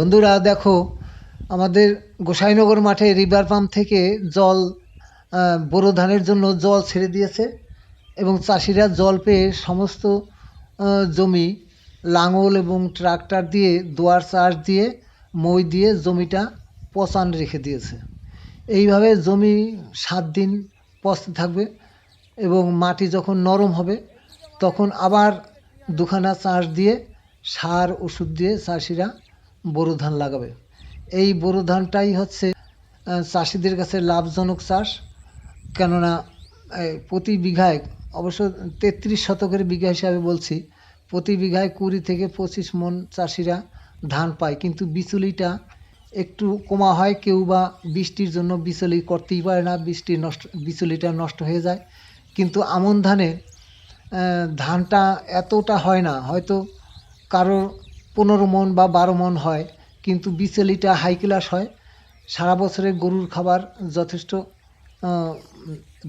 বন্ধুরা, দেখো, আমাদের গোসাইনগর মাঠে রিভার পাম্প থেকে জল বোরো ধানের জন্য জল ছেড়ে দিয়েছে এবং চাষিরা জল পেয়ে সমস্ত জমি লাঙল এবং ট্রাক্টর দিয়ে, দোয়ার চাষ দিয়ে, মই দিয়ে জমিটা পচান রেখে দিয়েছে। এইভাবে জমি সাত দিন পচতে থাকবে এবং মাটি যখন নরম হবে, তখন আবার দুখানা চাষ দিয়ে সার ওষুধ দিয়ে চাষিরা বোরো ধান লাগাবে। এই বোরো ধানটাই হচ্ছে চাষিদের কাছে লাভজনক চাষ। কেননা প্রতি বিঘায়, অবশ্য তেত্রিশ শতকের বিঘা হিসাবে বলছি, প্রতি বিঘায় কুড়ি থেকে পঁচিশ মন চাষিরা ধান পায়। কিন্তু বিচুলিটা একটু কমা হয়, কেউ বা বৃষ্টির জন্য বিচুলি করতেই পারে না, বৃষ্টি নষ্ট, বিচুলিটা নষ্ট হয়ে যায়। কিন্তু আমন ধানে ধানটা এতটা হয় না। হয়তো কারোর পনেরো মন বা বারো মন হয়, কিন্তু বিচলিটা হাই ক্লাস হয়। সারা বছরে গরুর খাবার যথেষ্ট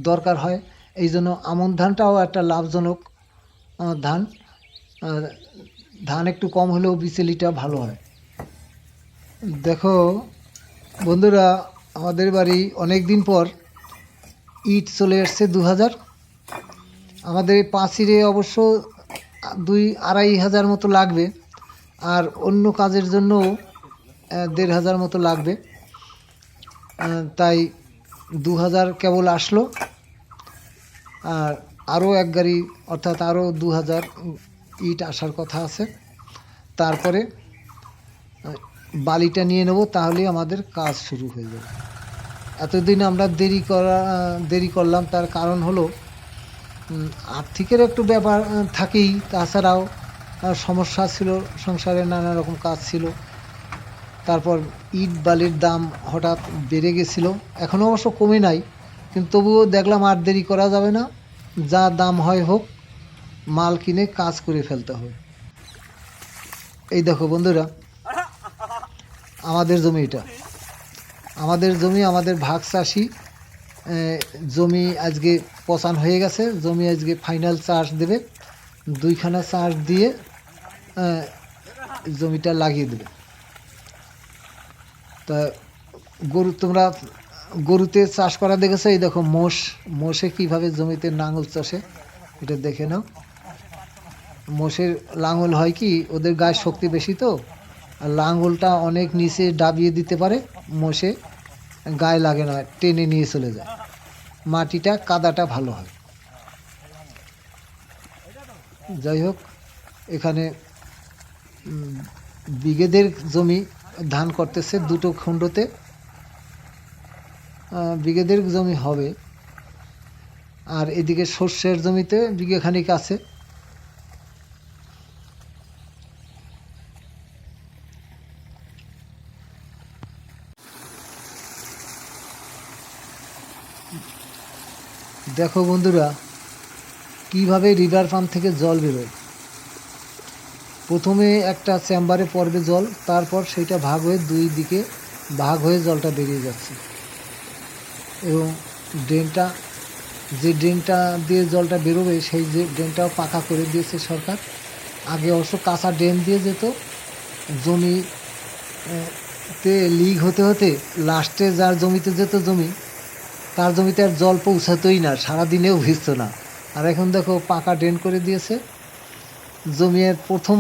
দরকার হয়। এই জন্য আমন ধানটাও একটা লাভজনক ধান। ধান একটু কম হলেও বিচলিটা ভালো হয়। দেখো, বন্ধুরা, আমাদের বাড়ি অনেক দিন পর ইট চলে এসছে দু হাজার আমাদের পাঁচিরে অবশ্য দুই আড়াই হাজার মতো লাগবে। আর অন্য কাজের জন্য দেড় হাজার মতো লাগবে। তাই দু হাজার কেবল আসলো। আর আরও এক গাড়ি, অর্থাৎ আরও দু হাজার ইট আসার কথা আছে। তারপরে বালিটা নিয়ে নেব, তাহলেই আমাদের কাজ শুরু হয়ে যাবে। এতদিন আমরা দেরি করা দেরি করলাম, তার কারণ হলো আর্থিকের একটু ব্যাপার থাকেই। তাছাড়াও সমস্যা ছিল, সংসারে নানা রকম কাজ ছিল। তারপর ইট বালির দাম হঠাৎ বেড়ে গেছিল। এখনও অবশ্য কমে নাই, কিন্তু তবুও দেখলাম আর দেরি করা যাবে না। যা দাম হয় হোক, মাল কিনে কাজ করে ফেলতে হবে। এই দেখো বন্ধুরা, আমাদের জমি এটা। আমাদের জমি, আমাদের ভাগ চাষি জমি আজকে পচান হয়ে গেছে। জমি আজকে ফাইনাল চার্জ দেবে। দুইখানা চার্জ দিয়ে জমিটা লাগিয়ে দেবে। তা গরু, তোমরা গরুতে চাষ করা দেখেছ? এই দেখো মোষ, মোষে কীভাবে জমিতে নাঙল চাষে, এটা দেখে নাও। মোষের লাঙল হয় কি, ওদের গায়ে শক্তি বেশি তো, আর লাঙলটা অনেক নিচে ডাবিয়ে দিতে পারে, মোষে গায়ে লাগে না, টেনে নিয়ে চলে যায়। মাটিটা কাদাটা ভালো হয়। যাই হোক, এখানে বিঘেদের জমি ধান করতেছে দুটো খণ্ডতে। বিঘেদের জমি হবে। আর এদিকে সর্ষের জমিতে বিঘে খানিক আছে। দেখো বন্ধুরা, কীভাবে রিভার পাম্প থেকে জল বেরোয়? প্রথমে একটা চেম্বারে পড়বে জল তারপর সেটা ভাগ হয়ে দুই দিকে ভাগ হয়ে জলটা বেরিয়ে যাচ্ছে। এবং ড্রেনটা যে ড্রেনটা দিয়ে জলটা বেরোবে সেই যে ড্রেনটাও পাকা করে দিয়েছে সরকার। আগে অবশ্য কাঁচা ড্রেন দিয়ে যেত জমি আহ, তে লিক হতে হতে লাস্টে যার জমিতে যেত জমি তার জমিতে আর জল পৌঁছাতোই না সারাদিনেও ভিজতো না। আর এখন দেখো পাকা ড্রেন করে দিয়েছে। জমির প্রথম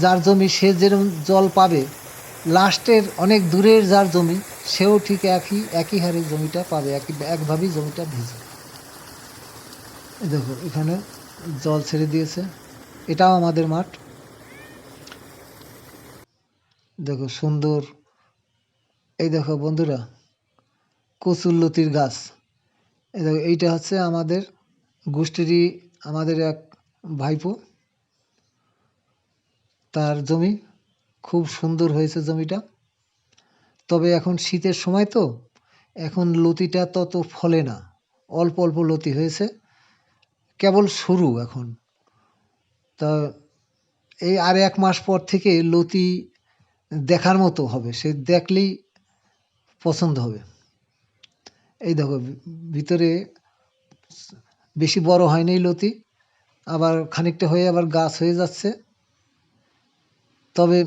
যার জমি সে যেরকম জল পাবে, লাস্টের অনেক দূরের যার জমি, সেও ঠিক একই একই হারে জমিটা পাবে, একই, একভাবেই জমিটা ভিজে। দেখো, এখানে জল ছেড়ে দিয়েছে। এটাও আমাদের মাঠ। দেখো, সুন্দর। এই দেখো বন্ধুরা, কচুরলতির গাছ। এই দেখো, এইটা হচ্ছে আমাদের গোষ্ঠীরই, আমাদের এক ভাইপো। তার জমি খুব সুন্দর হয়েছে জমিটা। তবে এখন শীতের সময় তো, এখন লতিটা তত ফলে না। অল্প অল্প লতি হয়েছে। কেবল শুরু এখন। তা এই আর এক মাস পর থেকে লতি দেখার মতো হবে। সে দেখলেই পছন্দ হবে। এই দেখো, ভিতরে বেশি বড় হয়নি লতি। আবার খানিকটা হয়ে আবার গাছ হয়ে যাচ্ছে। তবে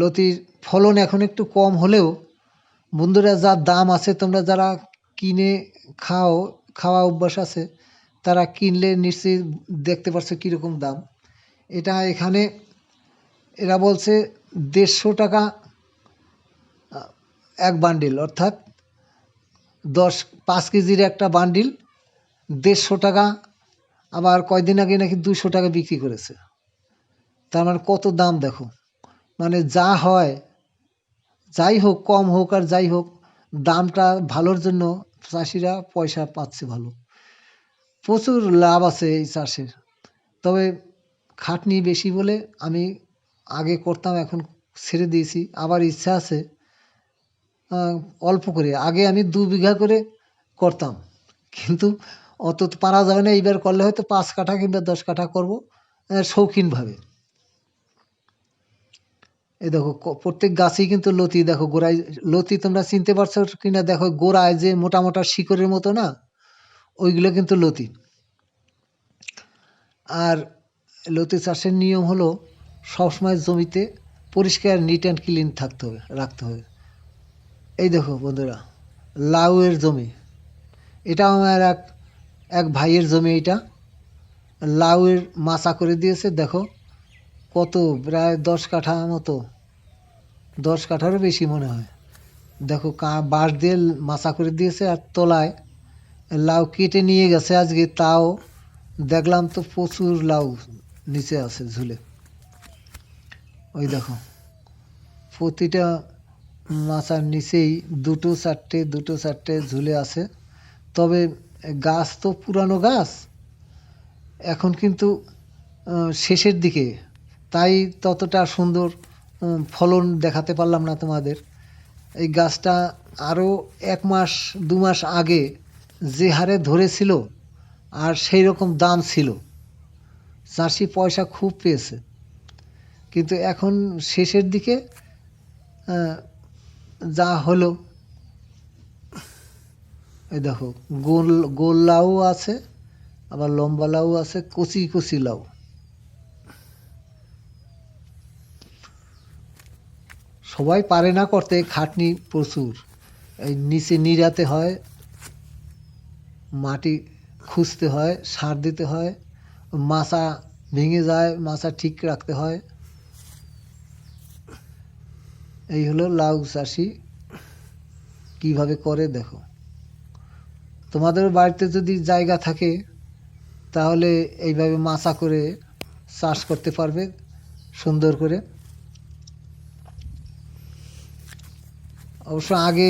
লতির ফলন এখন একটু কম হলেও বন্ধুরা যা দাম আছে, তোমরা যারা কিনে খাও, খাওয়া অভ্যাস আছে, তারা কিনলে নিশ্চয়ই দেখতে পারছ কীরকম দাম। এটা এখানে এরা বলছে দেড়শো টাকা এক বান্ডিল, অর্থাৎ দশ, পাঁচ কেজির একটা বান্ডিল দেড়শো টাকা, আবার কয়দিন আগে নাকি দুশো টাকা বিক্রি করেছে। তার মানে কত দাম দেখো। মানে যা হয়, যাই হোক, কম হোক আর যাই হোক, দামটা ভালোর জন্য চাষিরা পয়সা পাচ্ছে ভালো। প্রচুর লাভ আছে এই চাষের। তবে খাটনি বেশি বলে আমি আগে করতাম, এখন ছেড়ে দিয়েছি। আবার ইচ্ছা আছে অল্প করে। আগে আমি দু বিঘা করে করতাম। কিন্তু অত পারা যাবে না। এইবার করলে হয়তো পাঁচ কাঠা কিংবা দশ কাঠা করব শৌখিনভাবে। এই দেখো প্রত্যেক গাছেই কিন্তু লতি, দেখো, গোড়ায় লতি তোমরা চিনতে পারছ কিনা? দেখো, গোড়ায় যে মোটা মোটা শিকড়ের মতো না, ওইগুলো কিন্তু লতি। আর লতি চাষের নিয়ম হলো, সবসময় জমিতে পরিষ্কার নিট অ্যান্ড ক্লিন থাকতে হবে, রাখতে হবে। এই দেখো বন্ধুরা, লাউয়ের জমি। এটা আমার এক এক ভাইয়ের জমি এটা। লাউয়ের মাচা করে দিয়েছে, দেখো। কত? প্রায় দশ কাঠা মতো। দশ কাঠারও বেশি মনে হয়। দেখো, কা, বাঁশ দিয়ে মাচা করে দিয়েছে আর তলায় লাউ কেটে নিয়ে গেছে আজকে। তাও দেখলাম তো প্রচুর লাউ নিচে আছে ঝুলে। ওই দেখো, প্রতিটা মাচার নিচেই দুটো চারটে দুটো চারটে ঝুলে আছে। তবে গাছ তো পুরানো গাছ। এখন কিন্তু শেষের দিকে তাই ততটা সুন্দর ফলন দেখাতে পারলাম না তোমাদের। এই গাছটা আরও এক মাস, দু মাস আগে যে হারে ধরেছিল, আর সেই রকম দাম ছিল। চাষি পয়সা খুব পেয়েছে। কিন্তু এখন শেষের দিকে যা হলো, এই দেখো, গোল গোল লাউ আছে, আবার লম্বা লাউ আছে, কচি কচি লাউ। সবাই পারে না করতে, খাটনি প্রচুর। এই নিচে নিরাতে হয়, মাটি খুঁজতে হয়, সার দিতে হয়, মাচা ভেঙে যায়, মাচা ঠিক রাখতে হয়। এই হলো লাউ চাষি, কীভাবে করে দেখো। তোমাদের বাড়িতে যদি জায়গা থাকে, তাহলে এইভাবে মাচা করে চাষ করতে পারবে, সুন্দর করে। অবশ্য আগে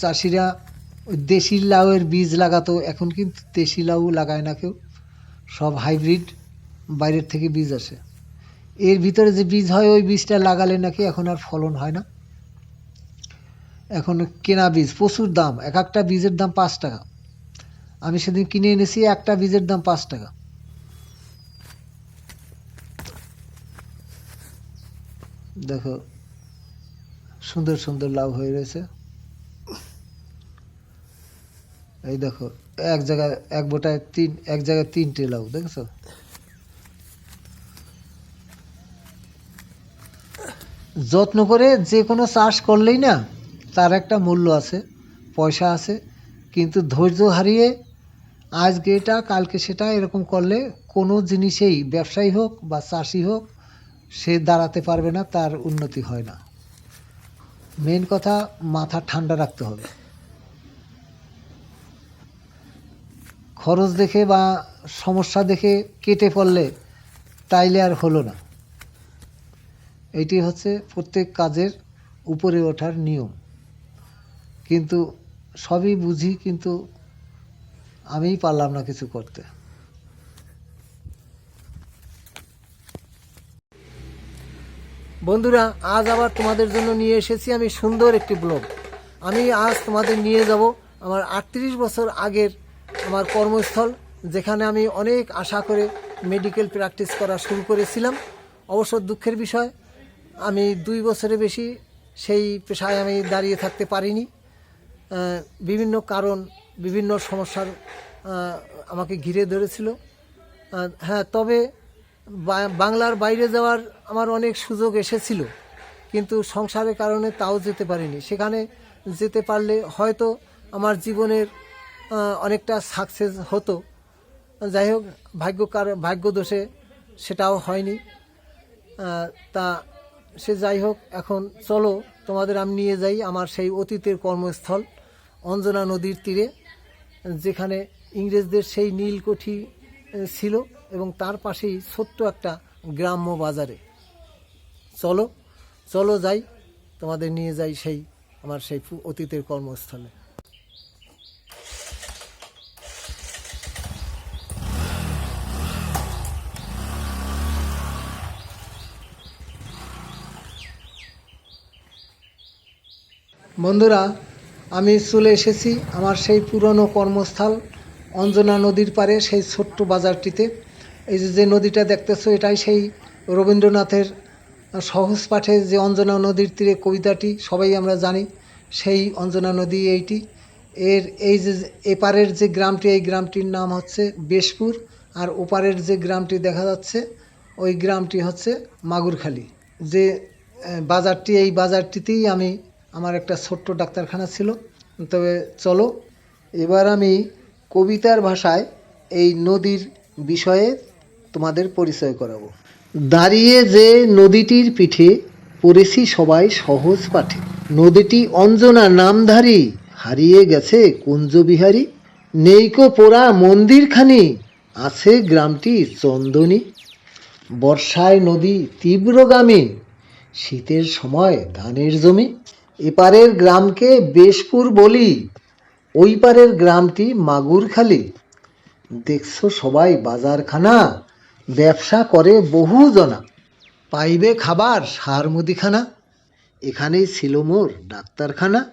চাষিরা দেশি লাউয়ের বীজ লাগাতো, এখন কিন্তু দেশি লাউ লাগায় না কেউ। সব হাইব্রিড, বাইরের থেকে বীজ আসে। এর ভিতরে যে বীজ হয়, ওই বীজটা লাগালে নাকি এখন আর ফলন হয় না। এখন কেনা বীজ, প্রচুর দাম। এক একটা বীজের দাম পাঁচ টাকা। আমি সেদিন কিনে এনেছি, একটা বীজের দাম পাঁচ টাকা। দেখো সুন্দর সুন্দর লাভ হয়ে রয়েছে। এই দেখো, এক জায়গায় এক বোটায় তিন, এক জায়গায় তিনটে লাউ, দেখছ? যত্ন করে যে কোনো চাষ করলেই না, তার একটা মূল্য আছে, পয়সা আছে, কিন্তু ধৈর্য হারিয়ে আজকে এটা, কালকে সেটা এরকম করলে কোনো জিনিসেই, ব্যবসায়ী হোক বা চাষি হোক, সে দাঁড়াতে পারবে না, তার উন্নতি হয় না। মেন কথা, মাথা ঠান্ডা রাখতে হবে। খরচ দেখে বা সমস্যা দেখে কেটে পড়লে তাইলে আর হলো না। এটি হচ্ছে প্রত্যেক কাজের উপরে ওঠার নিয়ম। কিন্তু সবই বুঝি, কিন্তু আমিই পারলাম না কিছু করতে। বন্ধুরা, আজ আবার তোমাদের জন্য নিয়ে এসেছি আমি সুন্দর একটি ব্লগ। আমি আজ তোমাদের নিয়ে যাব আমার আটত্রিশ বছর আগের আমার কর্মস্থল, যেখানে আমি অনেক আশা করে মেডিকেল প্র্যাকটিস করা শুরু করেছিলাম। অবশ্য দুঃখের বিষয়, আমি দুই বছরে বেশি সেই পেশায় আমি দাঁড়িয়ে থাকতে পারিনি। বিভিন্ন কারণ, বিভিন্ন সমস্যার আমাকে ঘিরে ধরেছিল। হ্যাঁ তবে বাংলার বাইরে যাওয়ার আমার অনেক সুযোগ এসেছিল, কিন্তু সংসারের কারণে তাও যেতে পারিনি। সেখানে যেতে পারলে হয়তো আমার জীবনের অনেকটা সাকসেস হতো। যাই হোক ভাগ্য কার ভাগ্য দোষে সেটাও হয়নি। তা সে যাই হোক, এখন চলো, তোমাদের আমি নিয়ে যাই আমার সেই অতীতের কর্মস্থল, অঞ্জনা নদীর তীরে, যেখানে ইংরেজদের সেই নীলকুঠি ছিল। এবং তার পাশেই ছোট্ট একটা গ্রাম্য বাজারে। চলো চলো যাই, তোমাদের নিয়ে যাই সেই, আমার সেই অতীতের কর্মস্থলে। বন্ধুরা, আমি চলে এসেছি আমার সেই পুরনো কর্মস্থল অঞ্জনা নদীর পারে সেই ছোট্ট বাজারটিতে। এই যে নদীটা দেখতেছো, এটাই সেই রবীন্দ্রনাথের সহজ পাঠে যে অঞ্জনা নদীর তীরে কবিতাটি, সবাই আমরা জানি, সেই অঞ্জনা নদী এইটি। এর এই যে এপারের যে গ্রামটি, এই গ্রামটির নাম হচ্ছে বেশপুর, আর ওপারের যে গ্রামটি দেখা যাচ্ছে, ওই গ্রামটি হচ্ছে মাগুরখালি। যে বাজারটি, এই বাজারটিতেই আমি, আমার একটা ছোট্ট ডাক্তারখানা ছিল। তবে চলো, এবার আমি কবিতার ভাষায় এই নদীর বিষয়ে তোমাদের পরিচয় করাবো। দাঁড়িয়ে যে নদীটির পিঠে পড়েছি সবাই সহজ পাঠে। নদীটি অঞ্জনা নামধারী, হারিয়ে গেছে কুঞ্জবিহারী। নেইকো পোড়া মন্দিরখানি, আছে গ্রামটি চন্দনী। বর্ষায় নদী তীব্রগামী, শীতের সময় ধানের জমি। এপারের গ্রামকে বেশপুর বলি ওই পারের গ্রামটি মাগুরখালি। দেখছ সবাই বাজারখানা ব্যবসা করে বহু জনা পাইবে খাবার, সার মুদিখানা। এখানেই ছিল মোর ডাক্তারখানা।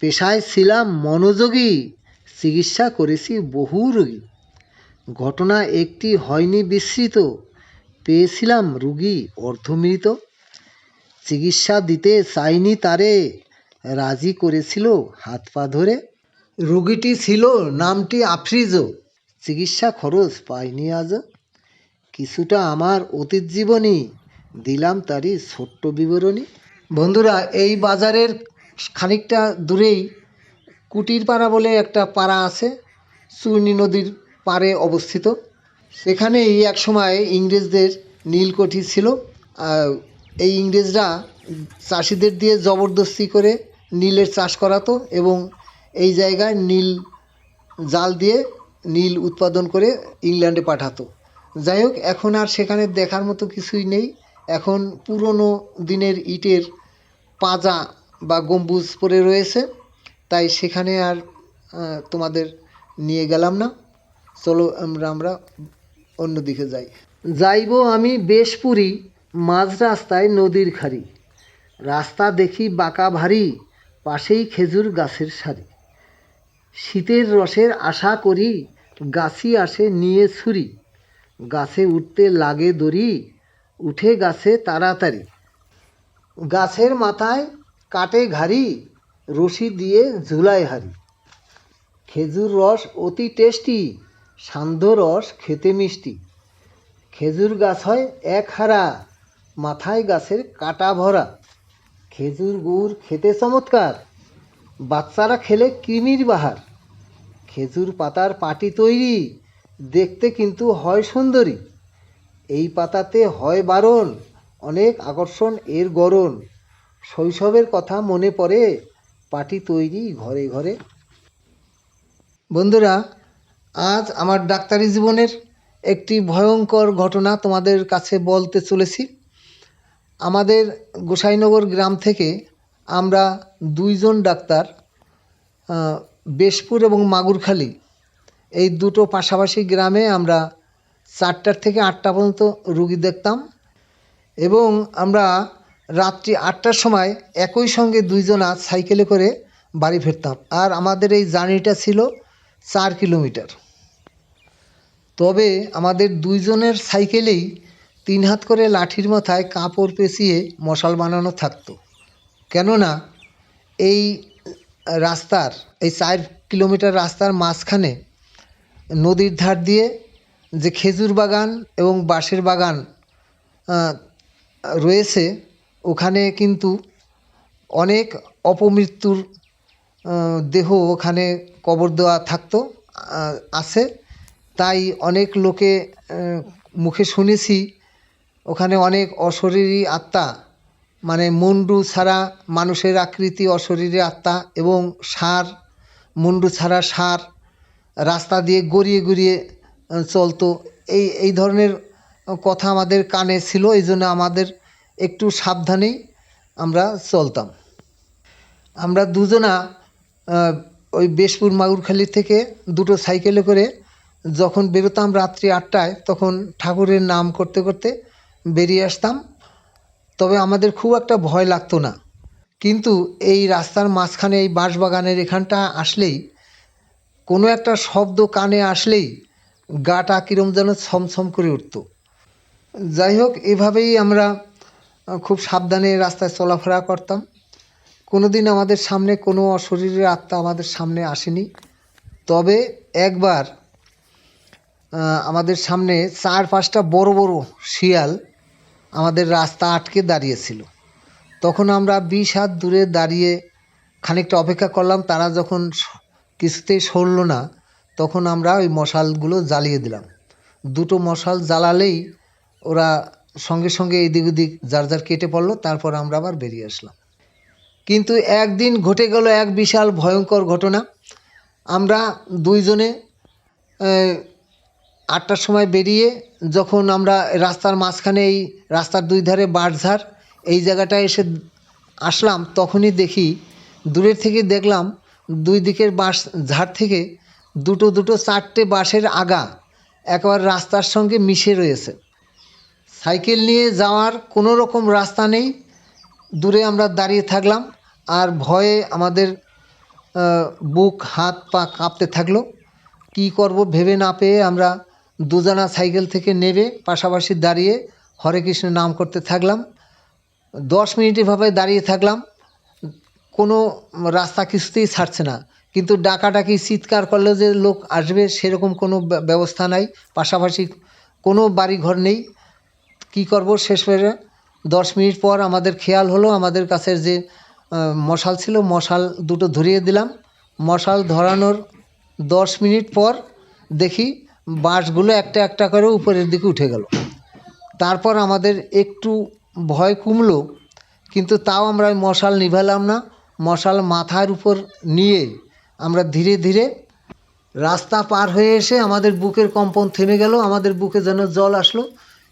পেশায় ছিলাম মনোযোগী। চিকিৎসা করেছি বহু রোগী। ঘটনা একটি হয়নি বিস্মৃত পেয়েছিলাম রুগী অর্ধমৃত। চিকিৎসা দিতে চাইনি তারে। রাজি করেছিল হাত পা ধরে। রুগীটি ছিল, নামটি আফ্রিজো। চিকিৎসা খরচ পাইনি আজও। কিছুটা আমার অতীত জীবনী দিলাম তারই ছোট্ট বিবরণী। বন্ধুরা, এই বাজারের খানিকটা দূরেই কুটির পাড়া বলে একটা পাড়া আছে চূর্ণী নদীর পাড়ে অবস্থিত। সেখানেই এক সময় ইংরেজদের নীলকঠি ছিল এই ইংরেজরা চাষিদের দিয়ে জবরদস্তি করে নীলের চাষ করাতো এবং এই জায়গায় নীল জাল দিয়ে নীল উৎপাদন করে ইংল্যান্ডে পাঠাতো। যাই হোক, এখন আর সেখানে দেখার মতো কিছুই নেই। এখন পুরনো দিনের ইটের পাজা বা গম্বুজ পড়ে রয়েছে, তাই সেখানে আর তোমাদের নিয়ে গেলাম না। চলো আমরা আমরা অন্যদিকে যাই। যাইব আমি বেশপুরি মাঝ রাস্তায় নদীর খাড়ি। রাস্তা দেখি বাঁকা ভারী, পাশেই খেজুর গাছের সারি। শীতের রসের আশা করি গাছি আসে নিয়ে ছুরি। গাছে উঠতে লাগে দড়ি, উঠে গাছে তাড়াতাড়ি। গাছের মাথায় কাটে ঘাড়ি, রশি দিয়ে ঝুলায় হারি খেজুর রস অতি টেস্টি, সান্ধ্য রস খেতে মিষ্টি। খেজুর গাছ হয় এক হারা মাথায় গাছের কাটা ভরা। খেজুর গুড় খেতে চমৎকার, বাচ্চারা খেলে কৃমির বাহার। খেজুর পাতার পাটি তৈরি দেখতে কিন্তু হয় সুন্দরী। এই পাতাতে হয় বারণ, অনেক আকর্ষণ এর গরণ। শৈশবের কথা মনে পড়ে পাটি তৈরি ঘরে ঘরে। বন্ধুরা, আজ আমার ডাক্তারি জীবনের একটি ভয়ঙ্কর ঘটনা তোমাদের কাছে বলতে চলেছি। আমাদের গোসাইনগর গ্রাম থেকে আমরা দুইজন ডাক্তার বেশপুর এবং মাগুরখালি এই দুটো পাশাপাশি গ্রামে আমরা চারটার থেকে আটটা পর্যন্ত রুগী দেখতাম এবং আমরা রাত্রি আটটার সময় একই সঙ্গে দুইজনা সাইকেলে করে বাড়ি ফিরতাম। আর আমাদের এই জার্নিটা ছিল চার কিলোমিটার। তবে আমাদের দুইজনের সাইকেলেই তিন হাত করে লাঠির মাথায় কাপড় পেঁচিয়ে মশাল বানানো থাকতো। কেননা এই রাস্তার, এই চার কিলোমিটার রাস্তার মাঝখানে নদীর ধার দিয়ে যে খেজুর বাগান এবং বাঁশের বাগান রয়েছে, ওখানে কিন্তু অনেক অপমৃত্যুর দেহ ওখানে কবর দেওয়া থাকতো আছে। তাই অনেক লোকে মুখে শুনেছি, ওখানে অনেক অশরীরী আত্মা মানে মুন্ডু ছাড়া মানুষের আকৃতি অশরীরী আত্মা এবং সার, মুন্ডু ছাড়া সার রাস্তা দিয়ে গড়িয়ে গড়িয়ে চলতো। এই এই ধরনের কথা আমাদের কানে ছিল, এই জন্য আমাদের একটু সাবধানেই আমরা চলতাম। আমরা দুজনা ওই বেশপুর মাগুরখালি থেকে দুটো সাইকেলে করে যখন বেরোতাম রাত্রি আটটায়, তখন ঠাকুরের নাম করতে করতে বেরিয়ে আসতাম। তবে আমাদের খুব একটা ভয় লাগতো না। কিন্তু এই রাস্তার মাঝখানে, এই বাঁশবাগানের এখানটা আসলেই কোনো একটা শব্দ কানে আসলেই গাটা কীরম যেন ছমছম করে উঠতো। যাই হোক, এভাবেই আমরা খুব সাবধানে রাস্তায় চলাফেরা করতাম। কোনোদিন আমাদের সামনে কোনো অশরীরের আত্মা আমাদের সামনে আসেনি। তবে একবার আমাদের সামনে চার পাঁচটা বড় বড় শিয়াল আমাদের রাস্তা আটকে দাঁড়িয়েছিল। তখন আমরা বিশ হাত দূরে দাঁড়িয়ে খানিকটা অপেক্ষা করলাম। তারা যখন কিছুতেই সরল না, তখন আমরা ওই মশালগুলো জ্বালিয়ে দিলাম। দুটো মশাল জ্বালালেই ওরা সঙ্গে সঙ্গে এদিক ওদিক যার যার কেটে পড়ল, তারপর আমরা আবার বেরিয়ে আসলাম। কিন্তু একদিন ঘটে গেল এক বিশাল ভয়ঙ্কর ঘটনা। আমরা দুইজনে আটটার সময় বেরিয়ে যখন আমরা রাস্তার মাঝখানে এই রাস্তার দুই ধারে বাঁশঝাড় এই জায়গাটায় এসে আসলাম, তখনই দেখি, দূরের থেকে দেখলাম দুই দিকের বাঁশ ঝাড় থেকে দুটো দুটো চারটে বাঁশের আগা একবার রাস্তার সঙ্গে মিশে রয়েছে। সাইকেল নিয়ে যাওয়ার কোনো রকম রাস্তা নেই। দূরে আমরা দাঁড়িয়ে থাকলাম আর ভয়ে আমাদের বুক, হাত, পা কাঁপতে থাকল। কি করব ভেবে না পেয়ে আমরা দুজনা সাইকেল থেকে নেবে পাশাপাশি দাঁড়িয়ে হরে কৃষ্ণ নাম করতে থাকলাম। দশ মিনিট এভাবে দাঁড়িয়ে থাকলাম। কোনো রাস্তা কিছুতেই ছাড়ছে না। কিন্তু ডাকাডাকি, চিৎকার করলে যে লোক আসবে সেরকম কোনো ব্য- ব্যবস্থা নাই। পাশাপাশি কোনো বাড়ি ঘর নেই। কি করব শেষ করে দশ মিনিট পর আমাদের খেয়াল হলো, আমাদের কাছে যে মশাল ছিল, মশাল দুটো ধরিয়ে দিলাম। মশাল ধরানোর দশ মিনিট পর দেখি বাঁশগুলো একটা একটা করে উপরের দিকে উঠে গেল। তারপর আমাদের একটু ভয় কমলো, কিন্তু তাও আমরা মশাল নিভালাম না। মশাল মাথার উপর নিয়ে আমরা ধীরে ধীরে রাস্তা পার হয়ে এসে আমাদের বুকের কম্পন থেমে গেল, আমাদের বুকে যেন জল আসলো।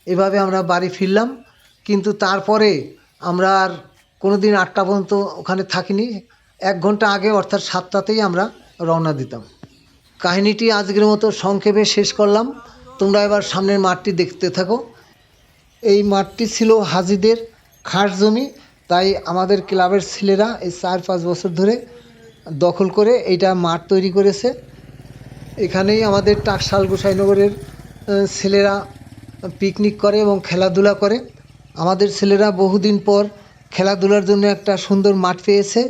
এভাবে আমরা বাড়ি ফিরলাম, কিন্তু তারপরে আমরা আর কোনো দিন আটটা পর্যন্ত ওখানে থাকিনি। এক ঘণ্টা আগে অর্থাৎ সাতটাতেই আমরা রওনা দিতাম। কাহিনীটি আজকের মতো সংক্ষেপে শেষ করলাম। তোমরা এবার সামনের মাঠটি দেখতে থাকো। এই মাঠটি ছিল হাজিদের খাস জমি। তাই আমাদের ক্লাবের ছেলেরা এই চার পাঁচ বছর ধরে দখল করে এইটা মাঠ তৈরি করেছে। এখানেই আমাদের টাকশাল গোসাইনগরের ছেলেরা পিকনিক করে এবং খেলাধুলা করে। আমাদের ছেলেরা বহুদিন পর খেলাধুলার জন্য একটা সুন্দর মাঠ পেয়েছে,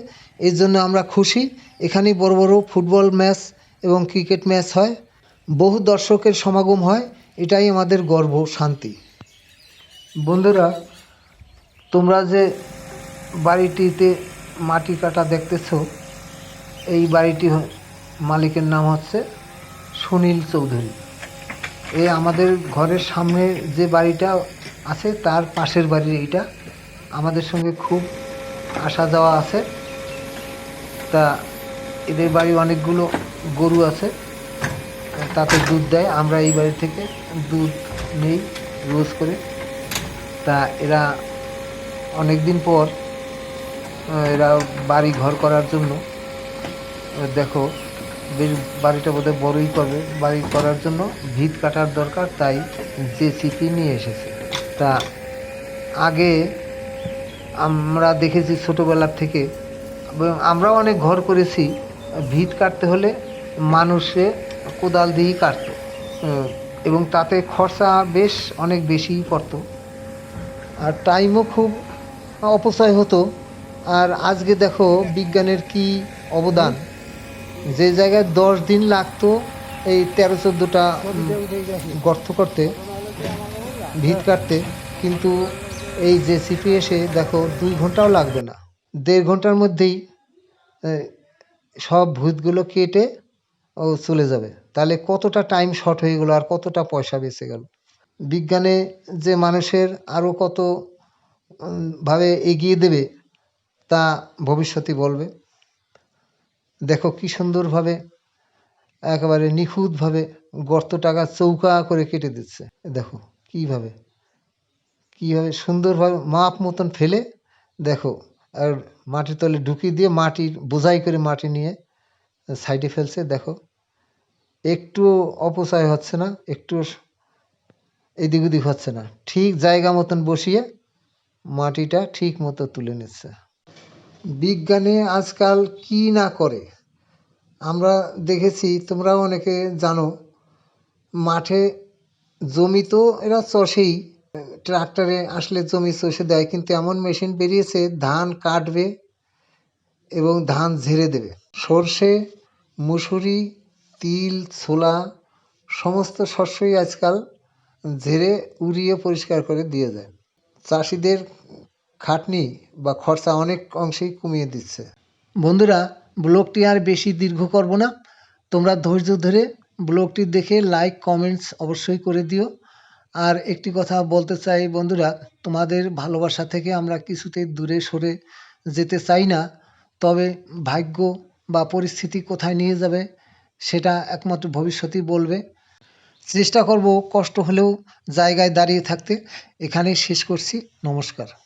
এর জন্য আমরা খুশি। এখানেই বড় বড় ফুটবল ম্যাচ এবং ক্রিকেট ম্যাচ হয়। বহু দর্শকের সমাগম হয়, এটাই আমাদের গর্ব, শান্তি। বন্ধুরা, তোমরা যে বাড়িটিতে মাটি কাটা দেখতেছো। এই বাড়িটি মালিকের নাম হচ্ছে সুনীল চৌধুরী। এ আমাদের ঘরের সামনে যে বাড়িটা আছে, তার পাশের বাড়ির এইটা। আমাদের সঙ্গে খুব আসা যাওয়া আছে। তা এদের বাড়ি অনেকগুলো গরু আছে। তাতে দুধ দেয়। আমরা এই বাড়ি থেকে দুধ নেই, রোজ করে। তা এরা অনেক দিন পর এরা বাড়ি ঘর করার জন্য দেখো, বেশ বাড়িটা বোধহয় বড়ই করবে। বাড়ি করার জন্য ভিত কাটার দরকার, তাই জেসিপি নিয়ে এসেছে। তা আগে আমরা দেখেছি ছোটোবেলার থেকে আমরাও অনেক ঘর করেছি, ভিত কাটতে হলে মানুষে কোদাল দিয়েই কাটতো এবং তাতে খরচা বেশ অনেক বেশিই পড়তো। আর টাইমও খুব অপচয় হতো। আর আজকে দেখো বিজ্ঞানের কি অবদান। যে জায়গায় দশ দিন লাগতো এই তেরো চোদ্দোটা গর্ত করতে, ভিত কাটতে, কিন্তু এই জেসিপি এসে দেখো দুই ঘন্টাও লাগবে না। দেড় ঘণ্টার মধ্যেই সব ভূতগুলো কেটে ও চলে যাবে। তাহলে কতটা টাইম শর্ট হয়ে গেলো আর কতটা পয়সা বেঁচে গেল? বিজ্ঞানে যে মানুষের আরও কত ভাবে এগিয়ে দেবে তা ভবিষ্যতে বলবে। দেখো কি সুন্দরভাবে, একেবারে নিখুঁতভাবে গর্ত টাকা চৌকা করে কেটে দিচ্ছে। দেখো কীভাবে কীভাবে সুন্দরভাবে মাপ মতন ফেলে, দেখো, আর মাটির তলে ঢুকিয়ে দিয়ে মাটির বোঝাই করে মাটি নিয়ে সাইডে ফেলছে, দেখো। একটু অপচয় হচ্ছে না একটু এদিক ওদিক হচ্ছে না। ঠিক জায়গা মতন বসিয়ে মাটিটা ঠিক মতো তুলে নিচ্ছে। বিজ্ঞানে আজকাল কি না করে? আমরা দেখেছি, তোমরাও অনেকে জানো, মাঠে জমি তো এরা চষেই, ট্রাক্টরে আসলে জমি চষে দেয়, কিন্তু এমন মেশিন বেরিয়েছে, ধান কাটবে এবং ধান ঝেড়ে দেবে। সর্ষে, মুসুরি, তিল, ছোলা, সমস্ত শস্যই আজকাল ঝেড়ে উড়িয়ে পরিষ্কার করে দিয়ে যায়। চাষিদের খাটনি বা খরচা অনেক অংশেই কমিয়ে দিচ্ছে। বন্ধুরা, ব্লগটি আর বেশি দীর্ঘ করব না। তোমরা ধৈর্য ধরে ব্লগটি দেখে লাইক কমেন্টস অবশ্যই করে দিও। আর একটি কথা বলতে চাই বন্ধুরা, তোমাদের ভালোবাসা থেকে আমরা কিছুতেই দূরে সরে যেতে চাই না, তবে ভাগ্য বা পরিস্থিতি কোথায় নিয়ে যাবে সেটা একমাত্র ভবিষ্যতই বলবে। চেষ্টা করব কষ্ট হলেও জায়গায় দাঁড়িয়ে থাকতে। এখানেই শেষ করছি। নমস্কার।